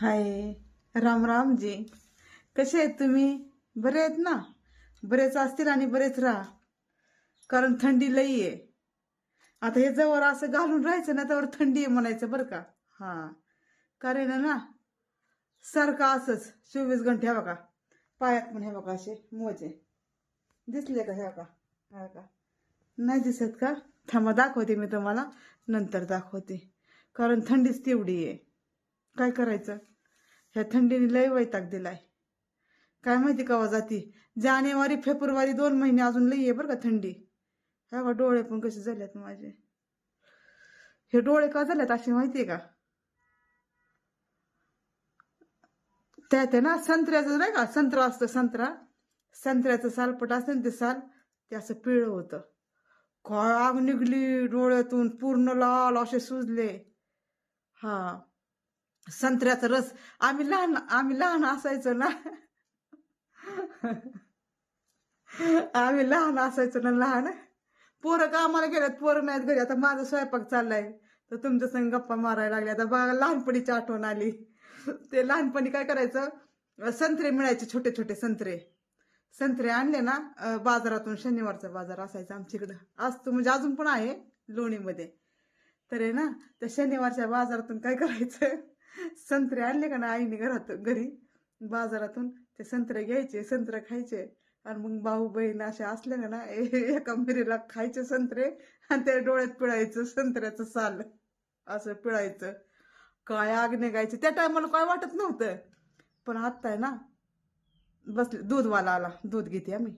हाय. राम राम जी. कसे आहेत तुम्ही? बरे आहेत ना? बरेच असतील आणि बरेच राहा. कारण थंडी लई आहे. आता हे जवळ असं घालून राहायचं ना त्यावर थंडी आहे म्हणायचं बरं का? हा. कारण ना सारखं असंच. चोवीस घंटे हे का पायात पण हे बघा असे मोजे दिसले का हे बघा? हे का नाही दिसत का? थांबा दाखवते मी तुम्हाला. नंतर दाखवते. कारण थंडीच तेवढी आहे. काय करायचं? ह्या थंडीने लय वैताग दिलाय. काय माहिती कवा जाती? जानेवारी फेब्रुवारी दोन महिने अजून लई आहे बरं का थंडी. हा बा डोळे पण कसे झालेत माझे. हे डोळे का झालेत असे माहितीये का? त्यात आहे ना संत्र्याचं नाही का? संत्रा असतं संत्रा. संत्र्याचं सालपट असतं ना ते साल ते असं पिळं होतं. काय आग निघली डोळ्यातून पूर्ण लाल असे सुजले. हा. संत्र्याचा रस. आम्ही लहान आम्ही लहान असायचो ना. आम्ही लहान असायचो ना लहान. पोरं कामाला गेल्यात? पोरं नाहीत घरी. आता माझा स्वयंपाक चाललाय. तर तुमच्या संग गप्पा मारायला लागल्या आता बघा लहानपणीची आठवण आली. ते लहानपणी काय करायचं? संत्रे मिळायचे छोटे छोटे संत्रे. संत्रे आणले ना बाजारातून. शनिवारचा बाजार असायचा आमच्याकडं. असतो म्हणजे अजून पण आहे लोणीमध्ये. तर आहे ना त्या शनिवारच्या बाजारातून काय करायचं? संत्रे आणले का ना आईने घरात घरी? बाजारातून. ते संत्रे घ्यायचे संत्रे खायचे. आणि मग भाऊ बहीण असे असले का ना ए- एका मिरीला खायचे संत्रे आणि त्या डोळ्यात पिळायचं संत्र्याचं साल. असं पिळायचं. काय आग निघायचं. त्या टायमाला काय वाटत नव्हतं. पण आत्ता आहे ना बसले. दूधवाला आला. दूध घेते आम्ही.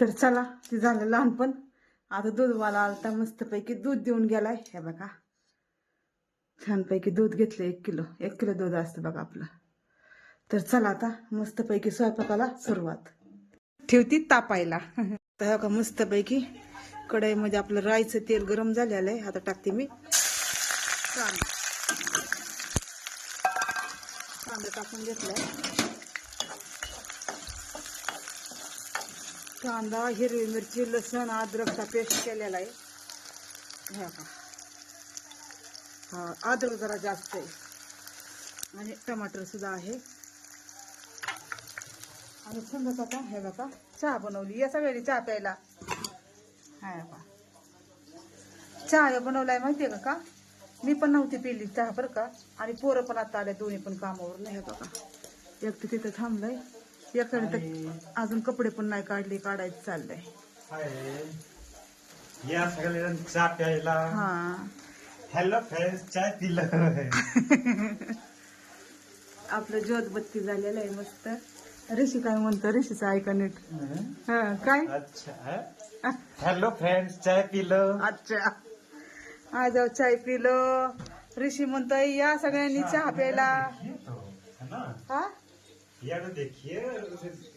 तर चला ते झालं लहानपण. आता दूधवाला आलता मस्तपैकी दूध देऊन गेलाय. हे बघा. छानपैकी दूध घेतलं एक किलो. एक किलो दूध असतं बघा आपलं. तर चला आता मस्तपैकी स्वयंपाकाला सुरुवात. ठेवती तापायला. तर का बघा मस्तपैकी कढईमध्ये आपलं राईचं तेल गरम झालेलं आहे. आता टाकते मी. कांदा. कांदा टाकून घेतलाय. कांदा हिरवी मिरची लसण अद्रकचा पेस्ट केलेला आहे. ह्या का अद्रक जरा जास्त आहे. आणि टमाटर सुद्धा आहे. आणि समजा आता हे बघा चहा बनवली. या सगळ्यांनी चहा प्यायला. हा बघा चहा बनवलाय माहितीये का का? मी पण नव्हती पिली चहा बरं का. आणि पोरं पण आता आले दोन्ही पण कामावर हे बघा. एक तर तिथं थांबलंय. एकाने तर अजून कपडे पण नाही काढले काढायचं चाललंय. हाय. या सगळ्यांना चहा प्यायला. हा. हॅलो फ्रेंड्स चाय पिलं आपलं ज्योत बत्ती झालेलं आहे मस्त. ऋषी काय म्हणतो? ऋषीचं ऐका नीट. हा? काय? अच्छा. हॅलो फ्रेंड्स चाय पिलं? अच्छा. आज चाय पिलो. ऋषी म्हणतोय या सगळ्यांनी चहा प्यायला. है हा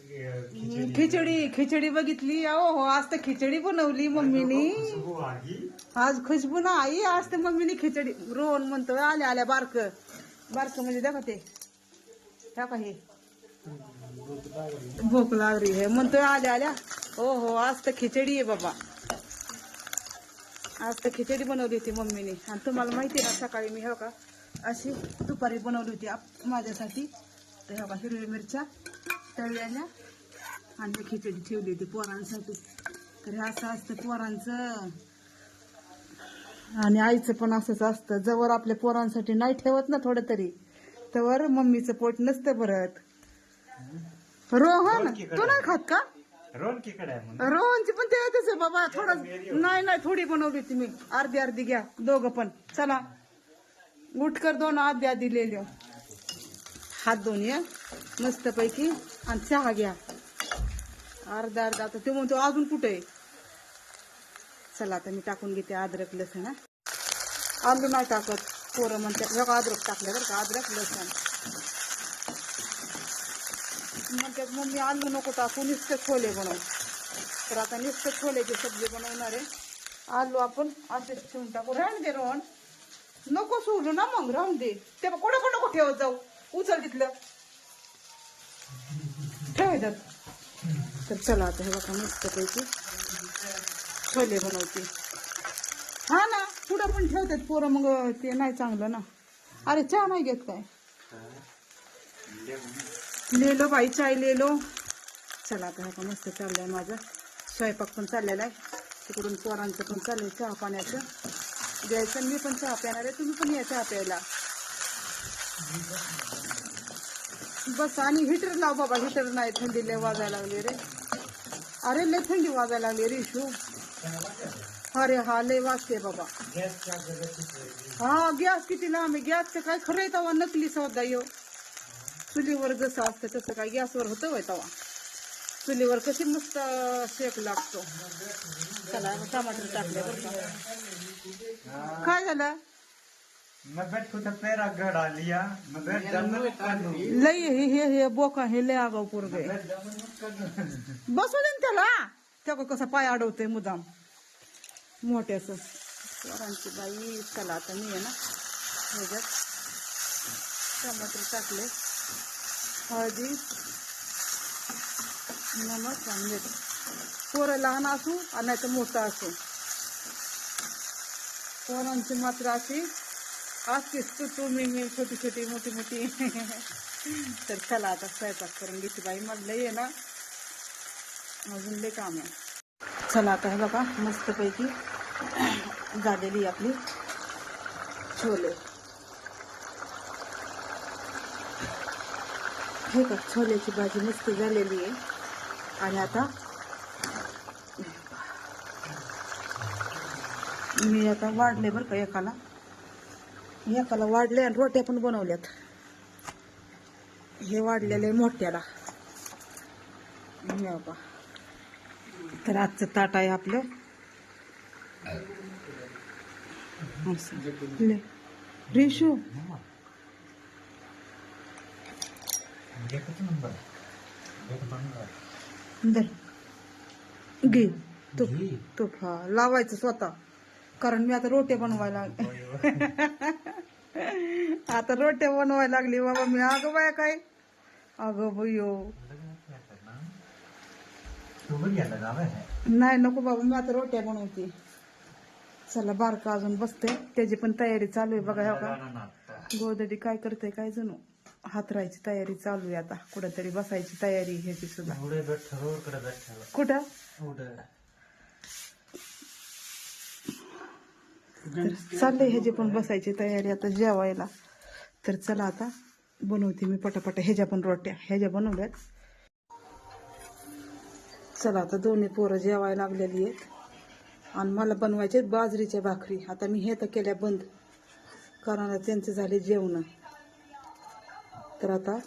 खिचडी. खिचडी बघितली? अहो हो आज तर खिचडी बनवली मम्मीनी. आज खुशबू ना आई आज तर मम्मीनी खिचडी. रोहन म्हणतो आल्या आल्या बारक. बारक म्हणजे दाखव ते. दाखव हे. भूक लागली आहे म्हणतोय आल्या आल्या. हो हो आज तर खिचडी आहे बाबा. आज तर खिचडी बनवली होती मम्मीने. आणि तुम्हाला माहिती आहे ना सकाळी मी हो का अशी दुपारी बनवली होती आप- माझ्यासाठी. तर हो का हिरव्या मिरच्या. तळलेल्या. आणि खिचडी ठेवली होती पोरांसाठी. तर हे असं असतं पोरांचं. आणि आईचं पण असंच असतं. जवळ आपल्या पोरांसाठी नाही ठेवत ना थोडं तरी तर मम्मीचं पोट नसतं भरत. रोहन तू नाही खात का? रोहनची पण ते येतच आहे बाबा थोडं नाही नाही थोडी बनवली मी. अर्धी अर्धी घ्या दोघं पण. चला. उठकर दोन अर्धी अर्धी ले लिओ हात दोन मस्तपैकी. मस्त पैकी आणि चहा घ्या. अर्धा अर्धा आता ते म्हणतो अजून कुठे? आहे चला आता मी टाकून घेते अद्रक लसण आलू नाही टाकत पोरं म्हणतात बघा अद्रक टाकलं बरं का अद्रक लसण. म्हणतात मम्मी आलू नको टाकू नुसतं छोले बनव. तर आता नुसतं छोलेची सब्जी बनवणार आहे. आलू आपण असेच ठेवून टाकू. राहून दे रोहन. नको सोडू ना मग राहून दे. ते कुठं कुठं नको ठेवत जाऊ. उचल तिथलं. ह्याच्यात. तर चला आता हे बघा मस्त पैकी. छोले बनवते. हा ना पुढं पण ठेवतात पोरं मग ते नाही चांगलं ना. अरे चहा नाही घेत काय? लेलो बाई चाय लेलो चला आता हा का मस्त चाललंय माझं. स्वयंपाक पण चाललेला आहे. तिकडून पोरांचं पण चाललंय चहा पाण्याचं. द्यायचं आणि मी पण चहा प्याणार आहे तुम्ही पण या चहा प्यायला. बस आणि हिटर लाव बाबा हिटर नाही थंडी लय वाजायला लागली रे. अरे लय थंडी वाजायला लागली रे इशू. अरे हा लय वाजते बाबा. हा गॅस किती लांब आहे गॅसचं काय खरं आहे तवा नकली सौदा येऊ चुलीवर जसं असतं तसं काय गॅसवर होतं वय तवा. चुलीवर कशी मस्त शेक लागतो. चला टमाटर टाकले काय झालं? लई हे हे हे बोका हे लय आगाव पोरगे बसू दे त्याला त्या कसा पाय अडवतोय मुदाम। मोठ्याच पोरांची बाई चला आता मी आहे ना। ह्याच्यात टमाटर टाकले हळदी नमक आणि पोरं लहान असू आणि नाही तर मोठं असू पोरांची मात्र अशी असतेच तू तू मी छोटी छोटी मोठी मोठी तर चला आता स्वयंपाक करून घेते बाई मला लई आहे ना। अजून लई काम आहे चला आता हे बघा मस्तपैकी झालेली आपली छोले। हे का छोल्याची भाजी मस्त झालेली आहे. आणि आता मी आता वाढले बरं का एकाला. एकाला वाढले आणि रोट्या पण बनवल्यात. हे वाढलेले मोठ्याला. हे बघा. तर आजचं ताट आहे आपलं. रिशू. घे. तूप. तूप. हा लावायचं स्वतः. कारण मी आता रोट्या बनवायला आता रोट्या बनवायला लागली बाबा मी. अगं बाया काय? अगं बयो है. नाही नको बाबा मी आता रोट्या बनवते. चला बारका अजून बसते. त्याची पण तयारी चालू आहे बघा हो का? गोदडी काय करते काय जणू? हातरायची तयारी चालू आहे आता. कुठेतरी बसायची तयारी ह्याची सुद्धा. कुठं? उड़े तर चाललंय ह्याची पण बसायची तयारी आता जेवायला. तर चला आता बनवते मी पटापटा ह्याच्या पण रोट्या ह्याच्या बनवल्यात. चला आता दोन्ही पोरं जेवायला लागलेली आहेत. आणि मला बनवायचे आहेत बाजरीच्या भाकरी. आता मी हे तर केल्या बंद. कारण त्यांचं त्यांचे झाले जेवण. तर आता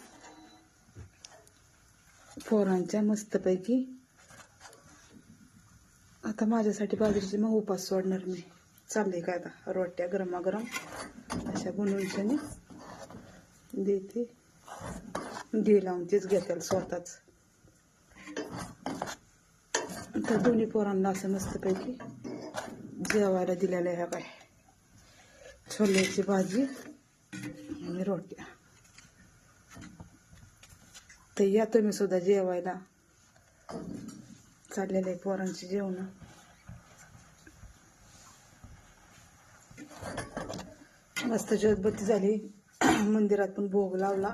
पोरांच्या मस्तपैकी आता माझ्यासाठी बाजरीचे मग उपास सोडणार मी. चालले काय आता? रोट्या गरमागरम अशा बनवून शनी देते. दे लावून तेच घेताल स्वतःच. तर दोन्ही पोरांना असं मस्तपैकी जेवायला दिलेलं आहे काय छोल्याची भाजी आणि रोट्या. तर या तुम्ही सुद्धा जेवायला. चाललेलं आहे पोरांची जेवणं. मस्त जगबत्ती झाली. मंदिरात पण भोग लावला.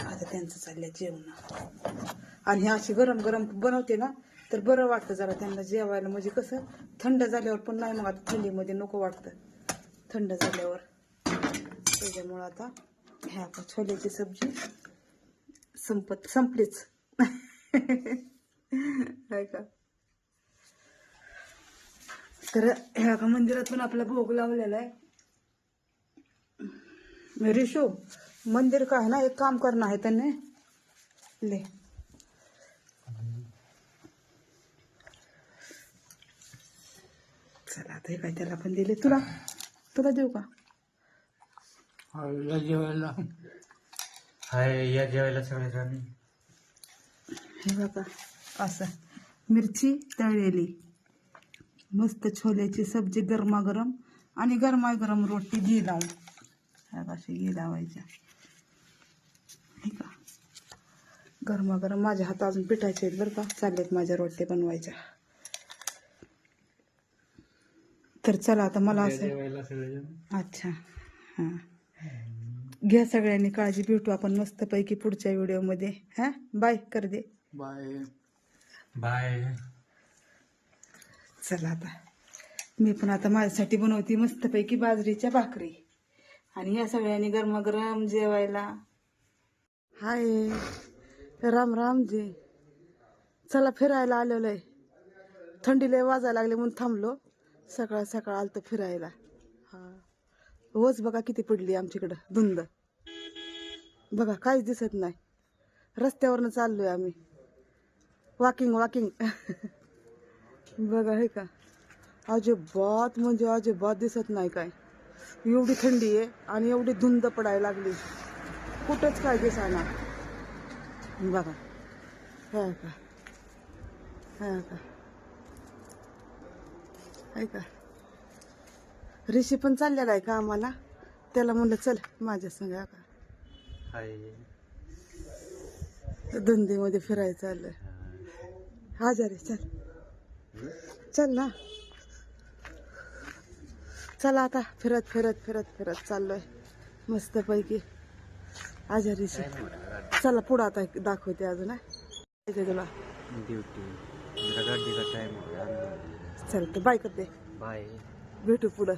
आता त्यांचं चाललंय जेवण. आणि हे अशी गरम गरम बनवते ना तर बरं वाटतं जरा त्यांना जेवायला. म्हणजे कसं थंड झाल्यावर पण नाही मग आता थंडीमध्ये नको वाटतं. थंड झाल्यावर. त्याच्यामुळं आता ह्या आता छोल्याची सब्जी संपत संपलीच. आहे का? तर ह्या का मंदिरात पण आपला भोग लावलेला आहे. रिशू मंदिर का है ना एक काम करना है तने। ले। चला हे काय त्याला पण दिले. तुला तुला देऊ का? हाय या जेवायला. सगळे जण. हे बघा असं. मिरची तळलेली. मस्त छोल्याची सब्जी गरमागरम आणि गरमागरम रोटी घी लावून. अशी घी लावायच्या हे का? गरमागरम माझ्या हात अजून पिठायचे आहेत बरं का. चाललेत माझ्या रोट्या बनवायच्या. तर चला आता मला असं अच्छा. हां. घ्या सगळ्यांनी काळजी भेटू आपण मस्तपैकी पुढच्या व्हिडिओमध्ये. हा? बाय कर दे. बाय. बाय. चला आता. मी पण आता माझ्यासाठी बनवते मस्तपैकी बाजरीच्या भाकरी. आणि या सगळ्यांनी गरमागरम जेवायला. हाय राम राम जे. चला फिरायला आलेलो आहे. थंडी लय वाजायला लागली म्हणून थांबलो. सकाळ सकाळ आलतो फिरायला. हा. रोज बघा किती पडली आमच्याकडं धुंद. बघा काहीच दिसत नाही. रस्त्यावरनं चाललोय आम्ही. वॉकिंग वॉकिंग बघा हे का? अजिबात म्हणजे अजिबात दिसत नाही काय. एवढी थंडी आहे आणि एवढी धुंद पडायला लागली. कुठंच काय दिसाना बघा. हा का हा का आहे का ऋषी पण चाललेला आहे का आम्हाला त्याला म्हणलं चल माझ्या संग का धुंदीमध्ये फिरायचं चाललंय आजारी चल. चल ना. चला आता फिरत फिरत फिरत फिरत चाललोय. मस्त पैकी आजारी चला पुढं आता दाखवते अजून तुला. ड्यूटी चल तर बाय करते. बाय भेटू पुढं.